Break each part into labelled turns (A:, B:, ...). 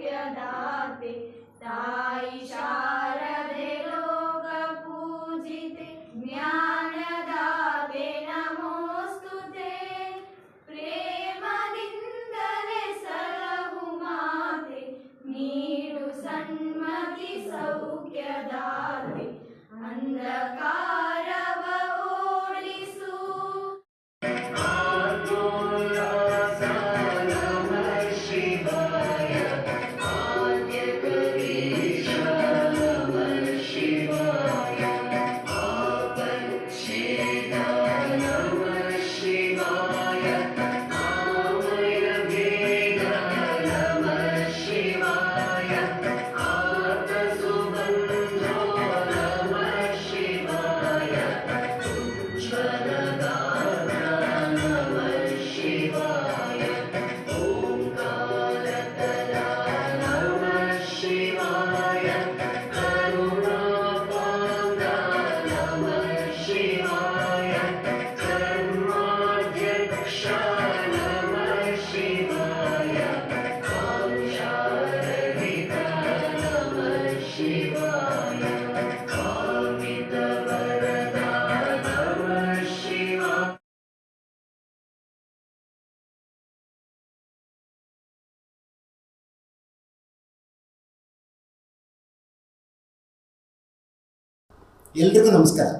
A: सौख्यदाते तायि शारदे लोकपूजिते ज्ञानदाते नमोऽस्तु ते प्रेमदिन्दने सलहु माते नीडु सन्मति सौख्यदाते अन्धकार
B: ಎಲ್ರಿಗೂ ನಮಸ್ಕಾರ.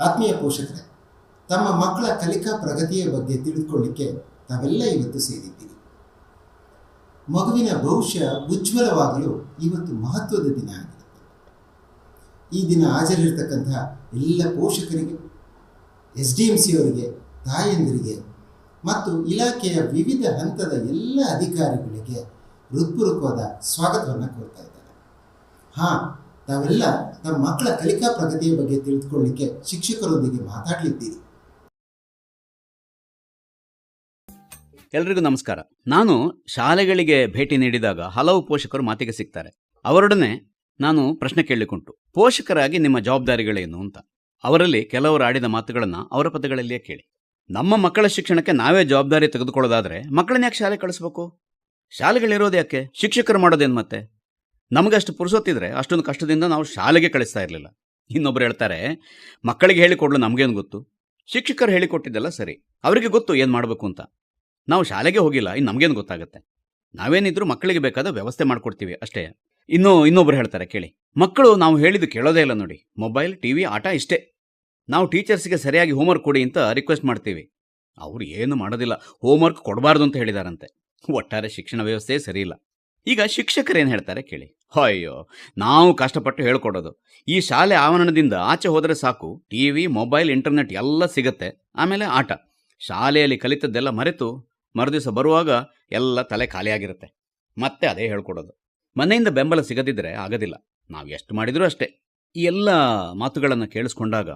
B: ಆತ್ಮೀಯ ಪೋಷಕರೇ, ತಮ್ಮ ಮಕ್ಕಳ ಕಲಿಕಾ ಪ್ರಗತಿಯ ಬಗ್ಗೆ ತಿಳಿದುಕೊಳ್ಳಿಕ್ಕೆ ತಾವೆಲ್ಲ ಇವತ್ತು ಸೇರಿದ್ದೀರಿ. ಮಗುವಿನ ಭವಿಷ್ಯ ಉಜ್ವಲವಾಗಲು ಇವತ್ತು ಮಹತ್ವದ ದಿನ ಆಗಿರುತ್ತೆ. ಈ ದಿನ ಹಾಜರಿರ್ತಕ್ಕಂತಹ ಎಲ್ಲ ಪೋಷಕರಿಗೆ ಎಸ್ ಡಿ ಎಂ ಸಿಯವರಿಗೆ ತಾಯಂದಿರಿಗೆ ಮತ್ತು ಇಲಾಖೆಯ ವಿವಿಧ ಹಂತದ ಎಲ್ಲ ಅಧಿಕಾರಿಗಳಿಗೆ ಹೃತ್ಪೂರ್ವಕವಾದ ಸ್ವಾಗತವನ್ನು ಕೋರ್ತಾ ಇದ್ದಾರೆ. ಹಾಂ ತಾವೆಲ್ಲ ನಮ್ಮ ಮಕ್ಕಳ ಕಲಿಕಾ ಪ್ರಗತಿಯ ಬಗ್ಗೆ ತಿಳಿದುಕೊಳ್ಳಿಕ್ಕೆ ಶಿಕ್ಷಕರೊಂದಿಗೆ ಮಾತಾಡಲಿದ್ದೀರಿ.
C: ಎಲ್ರಿಗೂ ನಮಸ್ಕಾರ. ನಾನು ಶಾಲೆಗಳಿಗೆ ಭೇಟಿ ನೀಡಿದಾಗ ಹಲವು ಪೋಷಕರು ಮಾತಿಗೆ ಸಿಗ್ತಾರೆ. ಅವರೊಡನೆ ನಾನು ಪ್ರಶ್ನೆ ಕೇಳಿಕೊಂಡು ಪೋಷಕರಾಗಿ ನಿಮ್ಮ ಜವಾಬ್ದಾರಿಗಳೇನು ಅಂತ. ಅವರಲ್ಲಿ ಕೆಲವರು ಆಡಿದ ಮಾತುಗಳನ್ನು ಅವರ ಪದಗಳಲ್ಲಿಯೇ ಕೇಳಿ. ನಮ್ಮ ಮಕ್ಕಳ ಶಿಕ್ಷಣಕ್ಕೆ ನಾವೇ ಜವಾಬ್ದಾರಿ ತೆಗೆದುಕೊಳ್ಳೋದಾದರೆ ಮಕ್ಕಳನ್ನ ಯಾಕೆ ಶಾಲೆ ಕಳಿಸ್ಬೇಕು? ಶಾಲೆಗಳಿರೋದು ಯಾಕೆ? ಶಿಕ್ಷಕರು ಮಾಡೋದೇನು ಮತ್ತೆ? ನಮಗಷ್ಟು ಪುರುಸೊತ್ತಿದ್ರೆ ಅಷ್ಟೊಂದು ಕಷ್ಟದಿಂದ ನಾವು ಶಾಲೆಗೆ ಕಳಿಸ್ತಾ ಇರಲಿಲ್ಲ. ಇನ್ನೊಬ್ರು ಹೇಳ್ತಾರೆ, ಮಕ್ಕಳಿಗೆ ಹೇಳಿಕೊಡ್ಲು ನಮಗೇನು ಗೊತ್ತು? ಶಿಕ್ಷಕರು ಹೇಳಿಕೊಟ್ಟಿದ್ದೆಲ್ಲ ಸರಿ. ಅವರಿಗೆ ಗೊತ್ತು ಏನು ಮಾಡಬೇಕು ಅಂತ. ನಾವು ಶಾಲೆಗೆ ಹೋಗಿಲ್ಲ ಇನ್ನು ನಮಗೇನು ಗೊತ್ತಾಗುತ್ತೆ? ನಾವೇನಿದ್ರು ಮಕ್ಕಳಿಗೆ ಬೇಕಾದ ವ್ಯವಸ್ಥೆ ಮಾಡಿಕೊಡ್ತೀವಿ ಅಷ್ಟೇ. ಇನ್ನು ಇನ್ನೊಬ್ರು ಹೇಳ್ತಾರೆ, ಕೇಳಿ. ಮಕ್ಕಳು ನಾವು ಹೇಳಿದ್ದು ಕೇಳೋದೇ ಇಲ್ಲ ನೋಡಿ. ಮೊಬೈಲ್, ಟಿವಿ, ಆಟ ಇಷ್ಟೇ. ನಾವು ಟೀಚರ್ಸ್ಗೆ ಸರಿಯಾಗಿ ಹೋಮ್ವರ್ಕ್ ಕೊಡಿ ಅಂತ ರಿಕ್ವೆಸ್ಟ್ ಮಾಡ್ತೀವಿ. ಅವರು ಏನು ಮಾಡೋದಿಲ್ಲ. ಹೋಮ್ವರ್ಕ್ ಕೊಡಬಾರ್ದು ಅಂತ ಹೇಳಿದಾರಂತೆ. ಒಟ್ಟಾರೆ ಶಿಕ್ಷಣ ವ್ಯವಸ್ಥೆ ಸರಿ ಇಲ್ಲ. ಈಗ ಶಿಕ್ಷಕರೇನು ಹೇಳ್ತಾರೆ, ಕೇಳಿ. ಅಯ್ಯೋ, ನಾವು ಕಷ್ಟಪಟ್ಟು ಹೇಳ್ಕೊಡೋದು. ಈ ಶಾಲೆ ಆವರಣದಿಂದ ಆಚೆ ಹೋದರೆ ಸಾಕು, ಟಿವಿ, ಮೊಬೈಲ್, ಇಂಟರ್ನೆಟ್ ಎಲ್ಲ ಸಿಗತ್ತೆ, ಆಮೇಲೆ ಆಟ. ಶಾಲೆಯಲ್ಲಿ ಕಲಿತದ್ದೆಲ್ಲ ಮರೆತು ಮರುದಿವಸ ಬರುವಾಗ ಎಲ್ಲ ತಲೆ ಖಾಲಿಯಾಗಿರುತ್ತೆ. ಮತ್ತೆ ಅದೇ ಹೇಳ್ಕೊಡೋದು. ಮನೆಯಿಂದ ಬೆಂಬಲ ಸಿಗದಿದ್ದರೆ ಆಗೋದಿಲ್ಲ. ನಾವು ಎಷ್ಟು ಮಾಡಿದರೂ ಅಷ್ಟೇ. ಈ ಎಲ್ಲ ಮಾತುಗಳನ್ನು ಕೇಳಿಸ್ಕೊಂಡಾಗ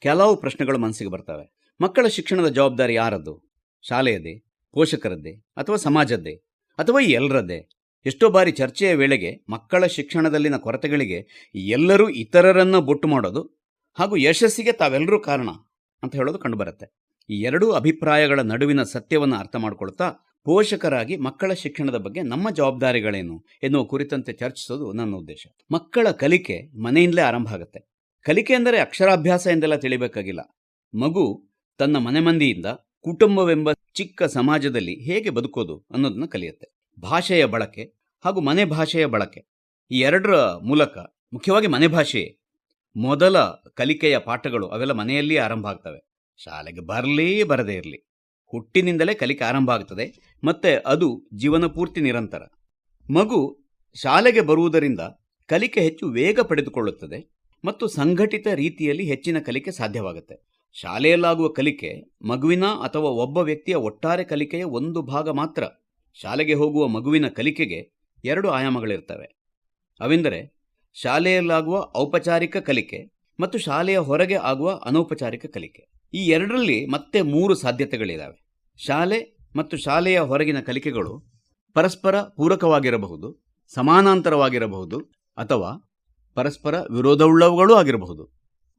C: ಕೆಲವು ಪ್ರಶ್ನೆಗಳು ಮನಸ್ಸಿಗೆ ಬರ್ತವೆ. ಮಕ್ಕಳ ಶಿಕ್ಷಣದ ಜವಾಬ್ದಾರಿ ಯಾರದ್ದು? ಶಾಲೆಯದ್ದೇ, ಪೋಷಕರದ್ದೇ, ಅಥವಾ ಸಮಾಜದ್ದೇ, ಅಥವಾ ಎಲ್ಲರದ್ದೇ? ಎಷ್ಟೋ ಬಾರಿ ಚರ್ಚೆಯ ವೇಳೆಗೆ ಮಕ್ಕಳ ಶಿಕ್ಷಣದಲ್ಲಿನ ಕೊರತೆಗಳಿಗೆ ಎಲ್ಲರೂ ಇತರರನ್ನು ಬೊಟ್ಟು ಮಾಡೋದು ಹಾಗೂ ಯಶಸ್ಸಿಗೆ ತಾವೆಲ್ಲರೂ ಕಾರಣ ಅಂತ ಹೇಳೋದು ಕಂಡುಬರುತ್ತೆ. ಈ ಎರಡೂ ಅಭಿಪ್ರಾಯಗಳ ನಡುವಿನ ಸತ್ಯವನ್ನು ಅರ್ಥ ಮಾಡಿಕೊಳ್ತಾ ಪೋಷಕರಾಗಿ ಮಕ್ಕಳ ಶಿಕ್ಷಣದ ಬಗ್ಗೆ ನಮ್ಮ ಜವಾಬ್ದಾರಿಗಳೇನು ಎನ್ನುವ ಕುರಿತಂತೆ ಚರ್ಚಿಸೋದು ನನ್ನ ಉದ್ದೇಶ. ಮಕ್ಕಳ ಕಲಿಕೆ ಮನೆಯಿಂದಲೇ ಆರಂಭ ಆಗುತ್ತೆ. ಕಲಿಕೆ ಎಂದರೆ ಅಕ್ಷರಾಭ್ಯಾಸ ಎಂದೆಲ್ಲ ತಿಳಿಬೇಕಾಗಿಲ್ಲ. ಮಗು ತನ್ನ ಮನೆ ಮಂದಿಯಿಂದ ಕುಟುಂಬವೆಂಬ ಚಿಕ್ಕ ಸಮಾಜದಲ್ಲಿ ಹೇಗೆ ಬದುಕೋದು ಅನ್ನೋದನ್ನ ಕಲಿಯುತ್ತೆ. ಭಾಷೆಯ ಬಳಕೆ ಹಾಗೂ ಮನೆ ಭಾಷೆಯ ಬಳಕೆ. ಈ ಎರಡರ ಮೂಲಕ ಮುಖ್ಯವಾಗಿ ಮನೆ ಭಾಷೆಯೇ ಮೊದಲ ಕಲಿಕೆಯ ಪಾಠಗಳು ಅವೆಲ್ಲ ಮನೆಯಲ್ಲಿಯೇ ಆರಂಭ ಆಗ್ತವೆ. ಶಾಲೆಗೆ ಬರಲಿ ಬರದೇ ಇರಲಿ. ಹುಟ್ಟಿನಿಂದಲೇ ಕಲಿಕೆ ಆರಂಭ ಆಗ್ತದೆ. ಮತ್ತೆ ಅದು ಜೀವನ ಪೂರ್ತಿ ನಿರಂತರ. ಮಗು ಶಾಲೆಗೆ ಬರುವುದರಿಂದ ಕಲಿಕೆ ಹೆಚ್ಚು ವೇಗ ಪಡೆದುಕೊಳ್ಳುತ್ತದೆ ಮತ್ತು ಸಂಘಟಿತ ರೀತಿಯಲ್ಲಿ ಹೆಚ್ಚಿನ ಕಲಿಕೆ ಸಾಧ್ಯವಾಗುತ್ತೆ. ಶಾಲೆಯಲ್ಲಾಗುವ ಕಲಿಕೆ ಮಗುವಿನ ಅಥವಾ ಒಬ್ಬ ವ್ಯಕ್ತಿಯ ಒಟ್ಟಾರೆ ಕಲಿಕೆಯ ಒಂದು ಭಾಗ ಮಾತ್ರ. ಶಾಲೆಗೆ ಹೋಗುವ ಮಗುವಿನ ಕಲಿಕೆಗೆ ಎರಡು ಆಯಾಮಗಳಿರ್ತವೆ. ಅವೆಂದರೆ ಶಾಲೆಯಲ್ಲಾಗುವ ಔಪಚಾರಿಕ ಕಲಿಕೆ ಮತ್ತು ಶಾಲೆಯ ಹೊರಗೆ ಆಗುವ ಅನೌಪಚಾರಿಕ ಕಲಿಕೆ. ಈ ಎರಡರಲ್ಲಿ ಮತ್ತೆ ಮೂರು ಸಾಧ್ಯತೆಗಳಿದ್ದಾವೆ ಶಾಲೆ ಮತ್ತು ಶಾಲೆಯ ಹೊರಗಿನ ಕಲಿಕೆಗಳು ಪರಸ್ಪರ ಪೂರಕವಾಗಿರಬಹುದು, ಸಮಾನಾಂತರವಾಗಿರಬಹುದು ಅಥವಾ ಪರಸ್ಪರ ವಿರೋಧವುಳ್ಳವುಗಳೂ ಆಗಿರಬಹುದು.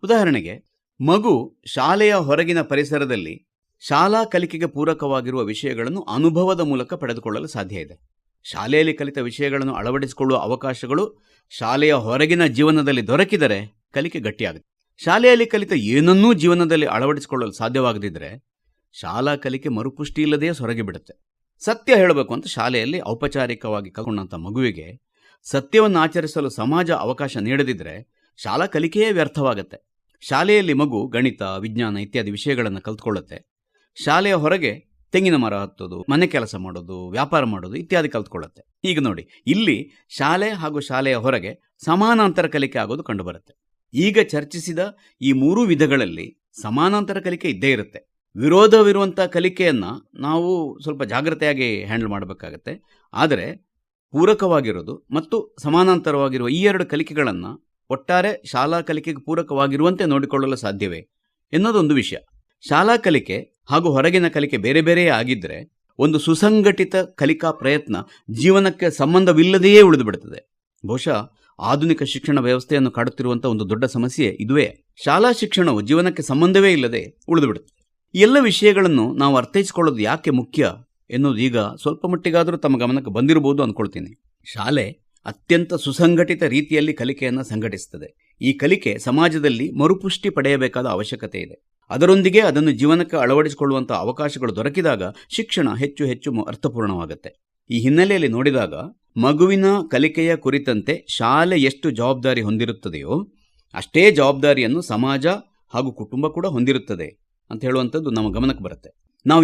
C: ಉದಾಹರಣೆಗೆ ಮಗು ಶಾಲೆಯ ಹೊರಗಿನ ಪರಿಸರದಲ್ಲಿ ಶಾಲಾ ಕಲಿಕೆಗೆ ಪೂರಕವಾಗಿರುವ ವಿಷಯಗಳನ್ನು ಅನುಭವದ ಮೂಲಕ ಪಡೆದುಕೊಳ್ಳಲು ಸಾಧ್ಯ ಇದೆ. ಶಾಲೆಯಲ್ಲಿ ಕಲಿತ ವಿಷಯಗಳನ್ನು ಅಳವಡಿಸಿಕೊಳ್ಳುವ ಅವಕಾಶಗಳು ಶಾಲೆಯ ಹೊರಗಿನ ಜೀವನದಲ್ಲಿ ದೊರಕಿದರೆ ಕಲಿಕೆ ಗಟ್ಟಿಯಾಗುತ್ತೆ. ಶಾಲೆಯಲ್ಲಿ ಕಲಿತ ಏನನ್ನೂ ಜೀವನದಲ್ಲಿ ಅಳವಡಿಸಿಕೊಳ್ಳಲು ಸಾಧ್ಯವಾಗದಿದ್ದರೆ ಶಾಲಾ ಕಲಿಕೆ ಮರುಪುಷ್ಟಿ ಇಲ್ಲದೆಯೇ ಸೊರಗಿ ಬಿಡುತ್ತೆ. ಸತ್ಯ ಹೇಳಬೇಕು ಅಂತ ಶಾಲೆಯಲ್ಲಿ ಔಪಚಾರಿಕವಾಗಿ ಕಲ್ಕೊಂಡಂಥ ಮಗುವಿಗೆ ಸತ್ಯವನ್ನು ಆಚರಿಸಲು ಸಮಾಜ ಅವಕಾಶ ನೀಡದಿದ್ದರೆ ಶಾಲಾ ಕಲಿಕೆಯೇ ವ್ಯರ್ಥವಾಗುತ್ತೆ. ಶಾಲೆಯಲ್ಲಿ ಮಗು ಗಣಿತ, ವಿಜ್ಞಾನ ಇತ್ಯಾದಿ ವಿಷಯಗಳನ್ನು ಕಲ್ತ್ಕೊಳ್ಳುತ್ತೆ. ಶಾಲೆಯ ಹೊರಗೆ ತೆಂಗಿನ ಮರ ಹತ್ತೋದು, ಮನೆ ಕೆಲಸ ಮಾಡೋದು, ವ್ಯಾಪಾರ ಮಾಡೋದು ಇತ್ಯಾದಿ ಕಲ್ತ್ಕೊಳ್ಳುತ್ತೆ. ಈಗ ನೋಡಿ, ಇಲ್ಲಿ ಶಾಲೆ ಹಾಗೂ ಶಾಲೆಯ ಹೊರಗೆ ಸಮಾನಾಂತರ ಕಲಿಕೆ ಆಗೋದು ಕಂಡುಬರುತ್ತೆ. ಈಗ ಚರ್ಚಿಸಿದ ಈ ಮೂರು ವಿಧಗಳಲ್ಲಿ ಸಮಾನಾಂತರ ಕಲಿಕೆ ಇದ್ದೇ ಇರುತ್ತೆ. ವಿರೋಧವಿರುವಂಥ ಕಲಿಕೆಯನ್ನು ನಾವು ಸ್ವಲ್ಪ ಜಾಗ್ರತೆಯಾಗಿ ಹ್ಯಾಂಡಲ್ ಮಾಡಬೇಕಾಗತ್ತೆ. ಆದರೆ ಪೂರಕವಾಗಿರೋದು ಮತ್ತು ಸಮಾನಾಂತರವಾಗಿರುವ ಈ ಎರಡು ಕಲಿಕೆಗಳನ್ನು ಒಟ್ಟಾರೆ ಶಾಲಾ ಕಲಿಕೆಗೆ ಪೂರಕವಾಗಿರುವಂತೆ ನೋಡಿಕೊಳ್ಳಲು ಸಾಧ್ಯವೇ ಎನ್ನೋದೊಂದು ವಿಷಯ. ಶಾಲಾ ಕಲಿಕೆ ಹಾಗೂ ಹೊರಗಿನ ಕಲಿಕೆ ಬೇರೆ ಬೇರೆಯೇ ಆಗಿದ್ದರೆ ಒಂದು ಸುಸಂಘಟಿತ ಕಲಿಕಾ ಪ್ರಯತ್ನ ಜೀವನಕ್ಕೆ ಸಂಬಂಧವಿಲ್ಲದೆಯೇ ಉಳಿದುಬಿಡುತ್ತದೆ ಬಹುಶಃ ಆಧುನಿಕ ಶಿಕ್ಷಣ ವ್ಯವಸ್ಥೆಯನ್ನು ಕಾಡುತ್ತಿರುವಂಥ ಒಂದು ದೊಡ್ಡ ಸಮಸ್ಯೆ ಇದುವೇ. ಶಾಲಾ ಶಿಕ್ಷಣವು ಜೀವನಕ್ಕೆ ಸಂಬಂಧವೇ ಇಲ್ಲದೆ ಉಳಿದುಬಿಡುತ್ತದೆ ಎಲ್ಲ ವಿಷಯಗಳನ್ನು ನಾವು ಅರ್ಥೈಸಿಕೊಳ್ಳೋದು ಯಾಕೆ ಮುಖ್ಯ ಎನ್ನುವುದು ಈಗ ಸ್ವಲ್ಪ ಮಟ್ಟಿಗಾದರೂ ತಮ್ಮ ಗಮನಕ್ಕೆ ಬಂದಿರಬಹುದು ಅಂದ್ಕೊಳ್ತೀನಿ ಶಾಲೆ ಅತ್ಯಂತ ಸುಸಂಘಟಿತ ರೀತಿಯಲ್ಲಿ ಕಲಿಕೆಯನ್ನು ಸಂಘಟಿಸುತ್ತದೆ. ಈ ಕಲಿಕೆ ಸಮಾಜದಲ್ಲಿ ಮರುಪುಷ್ಟಿ ಪಡೆಯಬೇಕಾದ ಅವಶ್ಯಕತೆ ಇದೆ. ಅದರೊಂದಿಗೆ ಅದನ್ನು ಜೀವನಕ್ಕೆ ಅಳವಡಿಸಿಕೊಳ್ಳುವಂತಹ ಅವಕಾಶಗಳು ದೊರಕಿದಾಗ ಶಿಕ್ಷಣ ಹೆಚ್ಚು ಹೆಚ್ಚು ಅರ್ಥಪೂರ್ಣವಾಗುತ್ತೆ. ಈ ಹಿನ್ನೆಲೆಯಲ್ಲಿ ನೋಡಿದಾಗ ಮಗುವಿನ ಕಲಿಕೆಯ ಕುರಿತಂತೆ ಶಾಲೆ ಎಷ್ಟು ಜವಾಬ್ದಾರಿ ಹೊಂದಿರುತ್ತದೆಯೋ ಅಷ್ಟೇ ಜವಾಬ್ದಾರಿಯನ್ನು ಸಮಾಜ ಹಾಗೂ ಕುಟುಂಬ ಕೂಡ ಹೊಂದಿರುತ್ತದೆ ಅಂತ ಹೇಳುವಂಥದ್ದು ನಮ್ಮ ಗಮನಕ್ಕೆ ಬರುತ್ತೆ. ನಾವು